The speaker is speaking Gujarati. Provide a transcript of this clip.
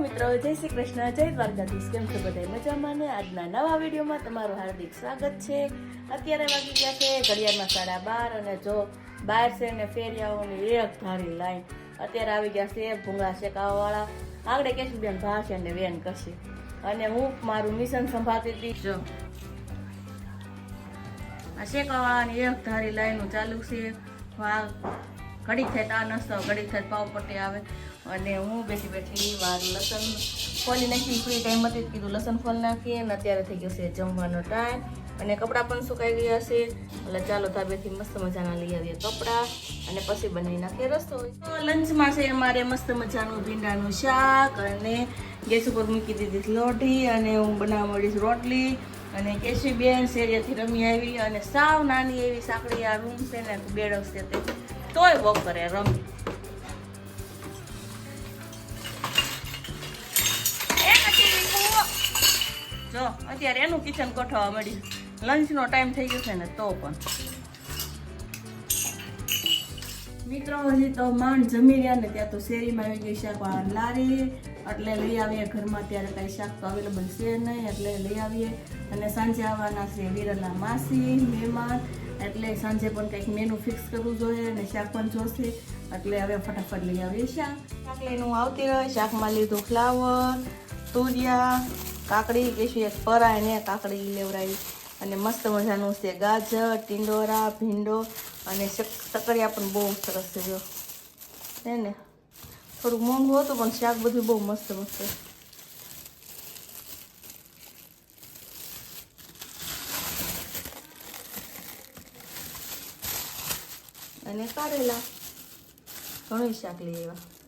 મિત્રો, જય શ્રી કૃષ્ણ, જય દ્વારકાધીશ. કેમ છો બધા મજામાં ને? આજના નવા વિડીયોમાં તમારું હાર્દિક સ્વાગત છે. અત્યારે વાગી ગયા છે ઘડિયાળમાં સાડા બાર અને જો બહાર છે ને ફેરિયાઓની એક ધારી લાઈન, અત્યારે આવી ગયા છે ભૂંગળા શેકાવાવાળા. આગળ કેશું બેન ભાશે ને વેન કરશે. અને હું મારું મિશન સંભાળતી હતી. જો, આ શેકાવાળાની એક ધારી લાઈનો ચાલુ છે. આ ઘડીક થાય તા નસ્તો ઘડીક થાય પાવ પટ્ટી આવે. અને હું બેઠી બેઠી વાર લસણ ફોલી નાખી. ફ્રી ટાઈમ હતી કીધું લસણ ફોલ નાખીએ અને અત્યારે થઈ ગયો છે જમવાનો ટાઈમ અને કપડાં પણ સુકાઈ ગયા છે. એટલે ચાલો ધાબેથી મસ્ત મજાના લઈ આવીએ કપડાં અને પછી બનાવી નાખીએ રસોઈ. લંચમાં છે અમારે મસ્ત મજાનું ભીંડાનું શાક અને ગેસ ઉપર મૂકી દીધી લોઢી અને હું બનાવવા મળીશ રોટલી. અને કેશી બેન શેરીયાથી રમી આવી અને સાવ નાની એવી સાંકળી આ રૂમ છે ને બેડક છે તે. તોય કરે રમી. જો, અત્યારે એનું કિચન ગોઠવવા મળ્યું લંચનો ટાઈમ થઈ ગયો છે ને, તો પણ. મિત્રો, હજી તો માંડ જમી રહ્યા ને, ત્યાં તો શેરીમાં આવી ગઈ શાક લારી. એટલે લઈ આવીએ ઘરમાં, ત્યારે કાંઈ શાક તો અવેલેબલ છે નહીં, એટલે લઈ આવીએ. અને સાંજે આવવાના છે વિરલના માસી, મહેમાન. એટલે સાંજે પણ કંઈક મેનુ ફિક્સ કરવું જોઈએ અને શાક પણ જોશે. એટલે હવે ફટાફટ લઈ આવીએ શાક. શાક લઈને હું આવતી રહી. શાકમાં લીધું ફ્લાવર, તુરિયા, કાકડી કેશું એક પરાય ને કાકડી લેવડાવી અને મસ્ત મજાનું છે ગાજર, ટીંડોરા, ભીંડો અને સકરિયા પણ બહુ સરસ છે જો. ને? થોડુંક મોંઘું હતું પણ શાક બધું બહુ મસ્ત મસ્ત અને કારેલા ઘણું શાક લઈ આવ્યા.